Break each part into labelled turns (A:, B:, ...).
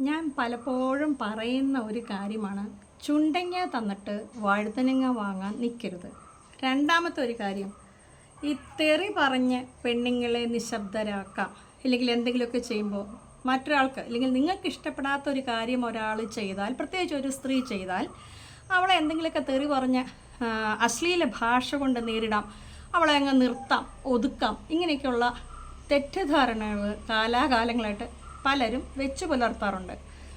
A: ഞാൻ പലപ്പോഴും പറയുന്ന ഒരു കാര്യമാണ്. ചുണ്ടങ്ങ തന്നിട്ട് വഴുതനങ്ങ വാങ്ങാൻ നിൽക്കരുത്. രണ്ടാമത്തെ ഒരു കാര്യം ഈ തെറി പറഞ്ഞ് പെണ്ണുങ്ങളെ നിശബ്ദരാക്കാം. അല്ലെങ്കിൽ എന്തെങ്കിലുമൊക്കെ ചെയ്യുമ്പോൾ മറ്റൊരാൾക്ക് അല്ലെങ്കിൽ നിങ്ങൾക്ക് ഇഷ്ടപ്പെടാത്ത ഒരു കാര്യം ഒരാൾ ചെയ്താൽ പ്രത്യേകിച്ച് ഒരു സ്ത്രീ ചെയ്താൽ അവളെ എന്തെങ്കിലുമൊക്കെ തെറി പറഞ്ഞ് അശ്ലീല ഭാഷ കൊണ്ട് നേരിടാം. അവളെ അങ്ങ് നിർത്താം ഒതുക്കാം. ഇങ്ങനെയൊക്കെയുള്ള തെറ്റിദ്ധാരണകൾ കാലാകാലങ്ങളായിട്ട് പലരും വെച്ചു പുലർത്താറുണ്ട്.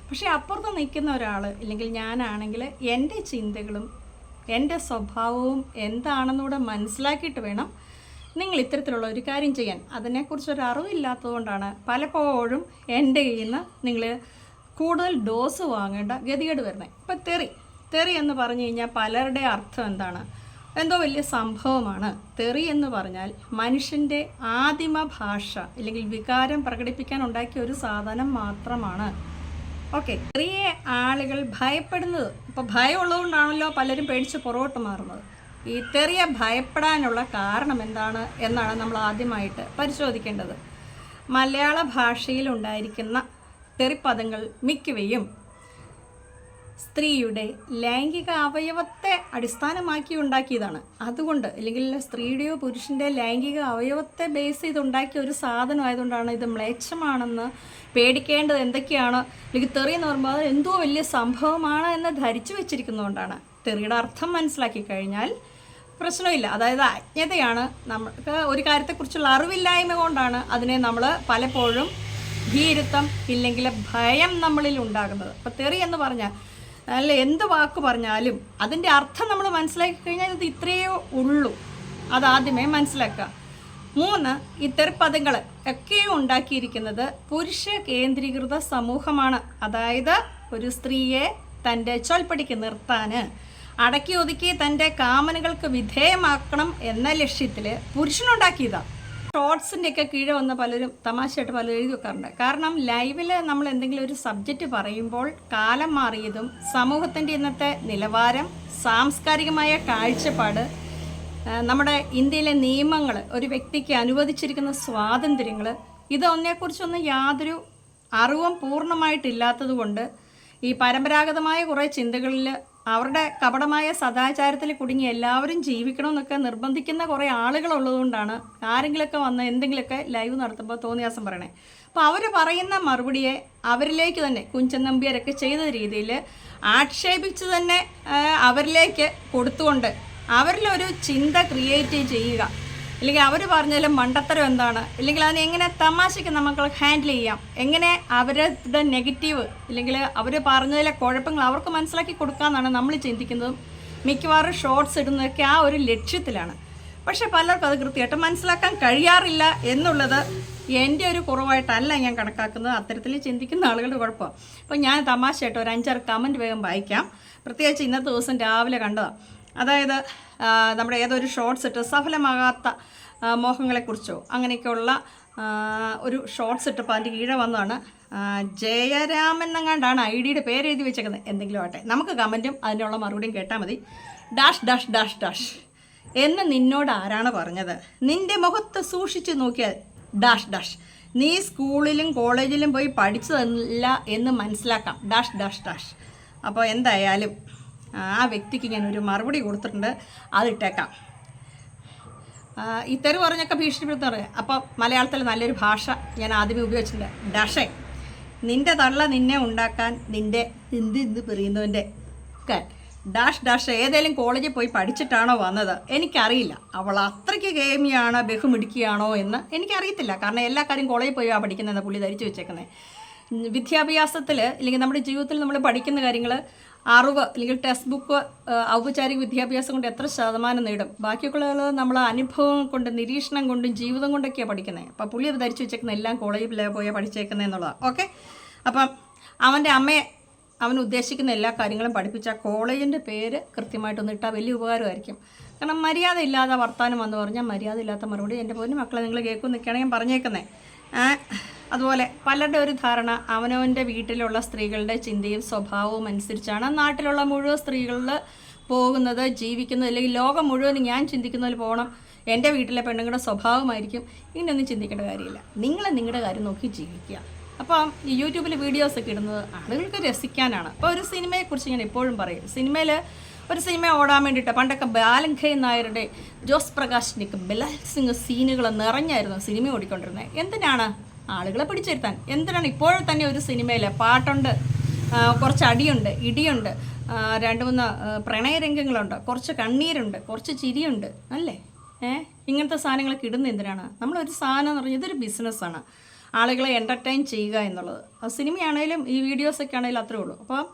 A: പക്ഷേ അപ്പുറത്ത് നിൽക്കുന്ന ഒരാൾ ഇല്ലെങ്കിൽ ഞാനാണെങ്കിൽ എന്റെ ചിന്തകളും എന്റെ സ്വഭാവവും എന്താണെന്നൂടെ മനസ്സിലാക്കിയിട്ട് വേണം നിങ്ങൾ ഇത്തരത്തിലുള്ള ഒരു കാര്യം ചെയ്യാൻ. അതിനെക്കുറിച്ച് ഒരു അറിവില്ലാത്തതുകൊണ്ടാണ് പലപ്പോഴും എന്റെ കയ്യിൽ നിന്ന് നിങ്ങൾ കൂടുതൽ ഡോസ് വാങ്ങേണ്ട ഗതികേട് വരുന്നത്. ഇപ്പം തെറി. തെറി എന്ന് പറഞ്ഞു കഴിഞ്ഞാൽ പലരുടെ അർത്ഥം എന്താണ്? എന്തോ വലിയ സംഭവമാണ്. തെറി എന്ന് പറഞ്ഞാൽ മനുഷ്യന്റെ ആദിമ ഭാഷ അല്ലെങ്കിൽ വികാരം പ്രകടിപ്പിക്കാൻ ഉണ്ടാക്കിയ ഒരു സാധനം മാത്രമാണ്. ഓക്കെ. ചെറിയ ആളുകൾ ഭയപ്പെടുന്നത്. ഇപ്പോൾ ഭയമുള്ളതുകൊണ്ടാണല്ലോ പലരും പേടിച്ച് പുറകോട്ട് മാറുന്നത്. ഈ തെറിയ ഭയപ്പെടാനുള്ള കാരണം എന്താണ് എന്നാണ് നമ്മൾ ആദ്യമായിട്ട് പരിശോധിക്കേണ്ടത്. മലയാള ഭാഷയിൽ ഉണ്ടായിരിക്കുന്ന തെറിപ്പദങ്ങൾ മിക്കവയും സ്ത്രീയുടെ ലൈംഗിക അവയവത്തെ അടിസ്ഥാനമാക്കി ഉണ്ടാക്കിയതാണ്. അതുകൊണ്ട് അല്ലെങ്കിൽ സ്ത്രീയുടെയോ പുരുഷന്റെ ലൈംഗിക അവയവത്തെ ബേസ് ചെയ്ത് ഉണ്ടാക്കിയ ഒരു സാധനം ആയതുകൊണ്ടാണ് ഇത് മ്ലേച്ഛമാണെന്ന് പേടിക്കേണ്ടത് എന്തൊക്കെയാണ്? അല്ലെങ്കിൽ തെറി എന്ന് പറയുമ്പോൾ അത് എന്തോ വലിയ സംഭവമാണ് എന്ന് ധരിച്ചു വെച്ചിരിക്കുന്നതുകൊണ്ടാണ്. തെറിയുടെ അർത്ഥം മനസ്സിലാക്കി കഴിഞ്ഞാൽ പ്രശ്നമില്ല. അതായത് അജ്ഞതയാണ്. നമുക്ക് ഒരു കാര്യത്തെക്കുറിച്ചുള്ള അറിവില്ലായ്മ കൊണ്ടാണ് അതിനെ നമ്മൾ പലപ്പോഴും ഭീരുത്വം ഇല്ലെങ്കിൽ ഭയം നമ്മളിൽ ഉണ്ടാകുന്നത്. അപ്പോൾ തെറി എന്ന് പറഞ്ഞാൽ അല്ല എന്ത് വാക്ക് പറഞ്ഞാലും അതിന്റെ അർത്ഥം നമ്മൾ മനസ്സിലാക്കി കഴിഞ്ഞാൽ ഇത് ഇത്രയേ ഉള്ളൂ. അതാദ്യമേ മനസ്സിലാക്കുക. മൂന്ന് ഇത്തരപ്പദങ്ങൾ ഒക്കെയും ഉണ്ടാക്കിയിരിക്കുന്നത് പുരുഷ കേന്ദ്രീകൃത സമൂഹമാണ്. അതായത് ഒരു സ്ത്രീയെ തന്റെ ചൊൽപ്പടിക്ക് നിർത്താൻ അടക്കി ഒതുക്കി തന്റെ കാമനകൾക്ക് വിധേയമാക്കണം എന്ന ലക്ഷ്യത്തിൽ പുരുഷനുണ്ടാക്കിയതാണ് ഷോർട്സിന്റെ ഒക്കെ കീഴെ വന്ന പലരും തമാശയായിട്ട് പലരും എഴുതി വെക്കാറുണ്ട്. കാരണം ലൈവിൽ നമ്മൾ എന്തെങ്കിലും ഒരു സബ്ജക്റ്റ് പറയുമ്പോൾ കാലം മാറിയതും സമൂഹത്തിന്റെ ഇന്നത്തെ നിലവാരം സാംസ്കാരികമായ കാഴ്ചപ്പാട് നമ്മുടെ ഇന്ത്യയിലെ നിയമങ്ങൾ ഒരു വ്യക്തിക്ക് അനുവദിച്ചിരിക്കുന്ന സ്വാതന്ത്ര്യങ്ങൾ ഇതൊന്നിനെക്കുറിച്ചൊന്നും യാതൊരു അറിവും പൂർണമായിട്ടില്ലാത്തത് കൊണ്ട് ഈ പരമ്പരാഗതമായ കുറേ ചിന്തകളിൽ അവരുടെ കപടമായ സദാചാരത്തിൽ കുടുങ്ങി എല്ലാവരും ജീവിക്കണമെന്നൊക്കെ നിർബന്ധിക്കുന്ന കുറേ ആളുകളുള്ളതുകൊണ്ടാണ് ആരെങ്കിലുമൊക്കെ വന്ന് എന്തെങ്കിലുമൊക്കെ ലൈവ് നടത്തുമ്പോൾ തോന്നിയാസം പറയണേ. അപ്പോൾ അവർ പറയുന്ന മറുപടിയെ അവരിലേക്ക് തന്നെ കുഞ്ചൻ നമ്പ്യാരൊക്കെ ചെയ്ത രീതിയിൽ ആക്ഷേപിച്ച് തന്നെ അവരിലേക്ക് കൊടുത്തുകൊണ്ട് അവരിലൊരു ചിന്ത ക്രിയേറ്റ് ചെയ്യുക. അല്ലെങ്കിൽ അവർ പറഞ്ഞാലും മണ്ടത്തരം എന്താണ്? അല്ലെങ്കിൽ അതിനെ എങ്ങനെ തമാശയ്ക്ക് നമുക്ക് ഹാൻഡിൽ ചെയ്യാം? എങ്ങനെ അവരുടെ നെഗറ്റീവ് അല്ലെങ്കിൽ അവർ പറഞ്ഞതിലെ കുഴപ്പങ്ങൾ അവർക്ക് മനസ്സിലാക്കി കൊടുക്കാമെന്നാണ് നമ്മൾ ചിന്തിക്കുന്നതും മിക്കവാറും ഷോർട്സ് ഇടുന്നതൊക്കെ ആ ഒരു ലക്ഷ്യത്തിലാണ്. പക്ഷേ പലർക്കും അത് കൃത്യമായിട്ട് മനസ്സിലാക്കാൻ കഴിയാറില്ല എന്നുള്ളത് എന്റെ ഒരു കുറവായിട്ടല്ല ഞാൻ കണക്കാക്കുന്നത്. അത്തരത്തിൽ ചിന്തിക്കുന്ന ആളുകളുടെ കുഴപ്പമാണ് അപ്പോൾ ഞാൻ തമാശയായിട്ട് ഒരു അഞ്ചാറ് കമന്റ് വേഗം വായിക്കാം. പ്രത്യേകിച്ച് ഇന്നത്തെ ദിവസം രാവിലെ കണ്ടതാണ്. അതായത് നമ്മുടെ ഏതൊരു ഷോർട്സ് ഇട്ട് സഫലമാകാത്ത മോഹങ്ങളെക്കുറിച്ചോ അങ്ങനെയൊക്കെയുള്ള ഒരു ഷോർട്സ് ഇട്ടപ്പോൾ അതിന്റെ കീഴെ വന്നതാണ്. ജയരാമൻ എന്നങ്ങാണ്ടാണ് ഐ ഡിയുടെ പേര് എഴുതി വെച്ചേക്കുന്നത്. എന്തെങ്കിലും ആട്ടെ നമുക്ക് കമന്റും അതിനുള്ള മറുപടിയും കേട്ടാൽ മതി. Dash dash dash dash. എന്ന് നിന്നോട് ആരാണ് പറഞ്ഞത്? നിന്റെ മുഖത്ത് സൂക്ഷിച്ചു നോക്കിയാൽ ഡാഷ് ഡാഷ്. നീ സ്കൂളിലും കോളേജിലും പോയി പഠിച്ചതല്ല എന്ന് മനസ്സിലാക്കാം. Dash dash dash. അപ്പോൾ എന്തായാലും ആ വ്യക്തിക്ക് ഞാൻ ഒരു മറുപടി കൊടുത്തിട്ടുണ്ട്. അതിട്ടേക്കാം ഈ തെരു പറഞ്ഞൊക്കെ പറയാം അപ്പോൾ മലയാളത്തിൽ നല്ലൊരു ഭാഷ ഞാൻ ആദ്യമേ ഉപയോഗിച്ചിട്ടുണ്ട്. ഡഷേ. നിന്റെ തള്ള നിന്നെ ഉണ്ടാക്കാൻ നിന്റെ എന്ത് എന്ത് ഒക്കെ. Dash dash. ഏതെങ്കിലും കോളേജിൽ പോയി പഠിച്ചിട്ടാണോ വന്നത്? എനിക്കറിയില്ല. അവൾ അത്രയ്ക്ക് ഗെയിമിയാണ് ബഹുമിടിക്കുകയാണോ എന്ന് എനിക്കറിയത്തില്ല. കാരണം എല്ലാ കാര്യം കോളേജിൽ പോയി ആ പഠിക്കുന്നതെന്ന് പുള്ളി ധരിച്ചു വെച്ചേക്കുന്നത് വിദ്യാഭ്യാസത്തിൽ അല്ലെങ്കിൽ നമ്മുടെ ജീവിതത്തിൽ നമ്മൾ പഠിക്കുന്ന കാര്യങ്ങൾ അറിവ് അല്ലെങ്കിൽ ടെക്സ്റ്റ് ബുക്ക് ഔപചാരിക വിദ്യാഭ്യാസം കൊണ്ട് എത്ര ശതമാനം നേടും. ബാക്കിയൊക്കെയുള്ള നമ്മൾ അനുഭവം കൊണ്ട് നിരീക്ഷണം കൊണ്ടും ജീവിതം കൊണ്ടൊക്കെയാണ് പഠിക്കുന്നത് അപ്പോൾ പുള്ളി അത് ധരിച്ചു വെച്ചേക്കുന്ന എല്ലാം കോളേജിൽ പോയാൽ പഠിച്ചേക്കുന്നത് എന്നുള്ളതാണ് ഓക്കെ? അപ്പം അവന്റെ അമ്മയെ അവൻ ഉദ്ദേശിക്കുന്ന എല്ലാ കാര്യങ്ങളും പഠിപ്പിച്ച കോളേജിന്റെ പേര് കൃത്യമായിട്ടൊന്ന് ഇട്ടാൽ വലിയ ഉപകാരമായിരിക്കും. കാരണം മര്യാദ ഇല്ലാതെ വർത്താനം വന്ന് പറഞ്ഞാൽ മര്യാദ ഇല്ലാത്ത മറുപടി എന്റെ പോലും മക്കളെ നിങ്ങൾ കേൾക്കും നിൽക്കുകയാണ് ഞാൻ പറഞ്ഞേക്കുന്നത് അതുപോലെ പലരുടെ ഒരു ധാരണ അവനവന്റെ വീട്ടിലുള്ള സ്ത്രീകളുടെ ചിന്തയും സ്വഭാവവും അനുസരിച്ചാണ് നാട്ടിലുള്ള മുഴുവൻ സ്ത്രീകളിൽ പോകുന്നത് ജീവിക്കുന്നത് അല്ലെങ്കിൽ ലോകം മുഴുവൻ ഞാൻ ചിന്തിക്കുന്നതിൽ പോകണം. എന്റെ വീട്ടിലെ പെണ്ണുങ്ങളുടെ സ്വഭാവമായിരിക്കും. ഇങ്ങനെയൊന്നും ചിന്തിക്കേണ്ട കാര്യമില്ല. നിങ്ങൾ നിങ്ങളുടെ കാര്യം നോക്കി ജീവിക്കുക. അപ്പം ഈ യൂട്യൂബിൽ വീഡിയോസ് ഒക്കെ ഇടുന്നത് ആളുകൾക്ക് രസിക്കാനാണ്. അപ്പോൾ ഒരു സിനിമയെക്കുറിച്ച് ഞാൻ എപ്പോഴും പറയും. സിനിമയിൽ ഒരു സിനിമ ഓടാൻ വേണ്ടിയിട്ട് പണ്ടൊക്കെ ബാലൻഖയ് നായരുടെ ജോസ് പ്രകാശിന്റെയൊക്കെ ബലാത്സംഗ സീനുകൾ നിറഞ്ഞായിരുന്നു സിനിമ ഓടിക്കൊണ്ടിരുന്നത്. എന്തിനാണ്? ആളുകളെ പിടിച്ചിരുത്താൻ. എന്തിനാണ് ഇപ്പോൾ തന്നെ ഒരു സിനിമയിൽ പാട്ടുണ്ട് കുറച്ച് അടിയുണ്ട് ഇടിയുണ്ട് രണ്ട് മൂന്ന് പ്രണയ പ്രണയരംഗങ്ങളുണ്ട് കുറച്ച് കണ്ണീരുണ്ട് കുറച്ച് ചിരിയുണ്ട് അല്ലേ? ഏ? ഇങ്ങനത്തെ സാധനങ്ങളൊക്കെ ഇടുന്ന എന്തിനാണ്? നമ്മളൊരു സാധനം എന്ന് പറഞ്ഞാൽ ഇതൊരു ബിസിനസ്സാണ്. ആളുകളെ എന്റർടൈൻ ചെയ്യുക എന്നുള്ളത്. സിനിമയാണേലും ഈ വീഡിയോസൊക്കെ ആണെങ്കിലും അത്രേ ഉള്ളൂ. അപ്പം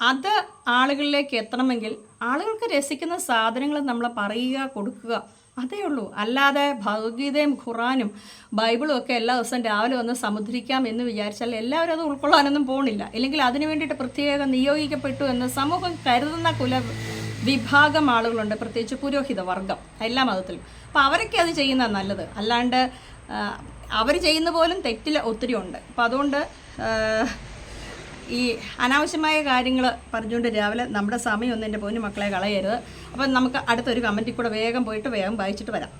A: അത് ആളുകളിലേക്ക് എത്തണമെങ്കിൽ ആളുകൾക്ക് രസിക്കുന്ന സാധനങ്ങൾ നമ്മൾ പറയുക കൊടുക്കുക അതേ ഉള്ളൂ. അല്ലാതെ ഭഗവത്ഗീതയും ഖുറാനും ബൈബിളും ഒക്കെ എല്ലാ ദിവസവും രാവിലെ വന്ന് സമുദ്രിക്കാം എന്ന് വിചാരിച്ചാൽ എല്ലാവരും അത് ഉൾക്കൊള്ളാനൊന്നും പോകണില്ല അല്ലെങ്കിൽ അതിനു വേണ്ടിയിട്ട് പ്രത്യേകം നിയോഗിക്കപ്പെട്ടു എന്ന് സമൂഹം കരുതുന്ന കുല വിഭാഗം ആളുകളുണ്ട്. പ്രത്യേകിച്ച് പുരോഹിത വർഗം എല്ലാ മതത്തിലും. അപ്പോൾ അവരൊക്കെ അത് ചെയ്യുന്ന നല്ലത്. അല്ലാണ്ട് അവർ ചെയ്യുന്ന പോലും തെറ്റിൽ ഒത്തിരി ഉണ്ട്. അപ്പോൾ അതുകൊണ്ട് ഈ അനാവശ്യമായ കാര്യങ്ങൾ പറഞ്ഞുകൊണ്ട് രാവിലെ നമ്മുടെ സമയം ഒന്നും എന്റെ പൊന്നു മക്കളെ കളയരുത്. അപ്പം നമുക്ക് അടുത്തൊരു കമന്റിൽ കൂടെ വേഗം പോയിട്ട് വേഗം വായിച്ചിട്ട് വരാം.